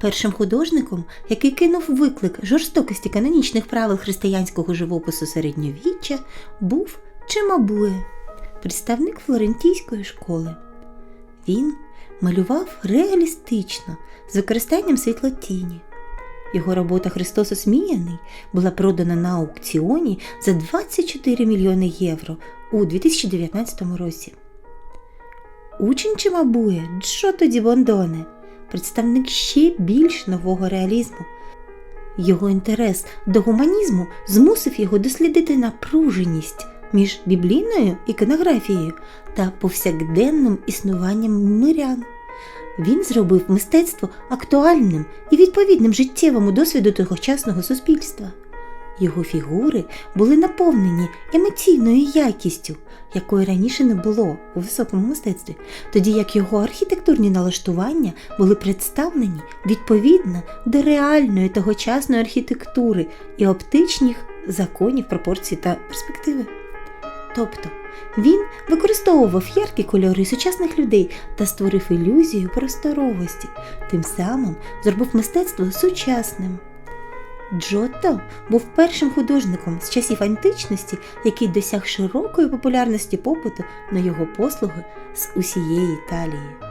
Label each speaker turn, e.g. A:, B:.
A: Першим художником, який кинув виклик жорстокості канонічних правил християнського живопису середньовіччя, був Чимабуе, представник флорентійської школи. Він малював реалістично з використанням світлотіні. Його робота Христос Осміяний була продана на аукціоні за 24 мільйони євро у 2019 році. Учень Чимабуе Джото Ді Бондоне, представник ще більш нового реалізму. Його інтерес до гуманізму змусив його дослідити напруженість між біблійною іконографією та повсякденним існуванням мирян. Він зробив мистецтво актуальним і відповідним життєвому досвіду тогочасного суспільства. Його фігури були наповнені емоційною якістю, якої раніше не було у високому мистецтві, тоді як його архітектурні налаштування були представлені відповідно до реальної тогочасної архітектури і оптичних законів пропорцій та перспективи. Тобто він використовував яркі кольори сучасних людей та створив ілюзію просторовості, тим самим зробив мистецтво сучасним. Джотто був першим художником з часів античності, який досяг широкої популярності попиту на його послуги з усієї Італії.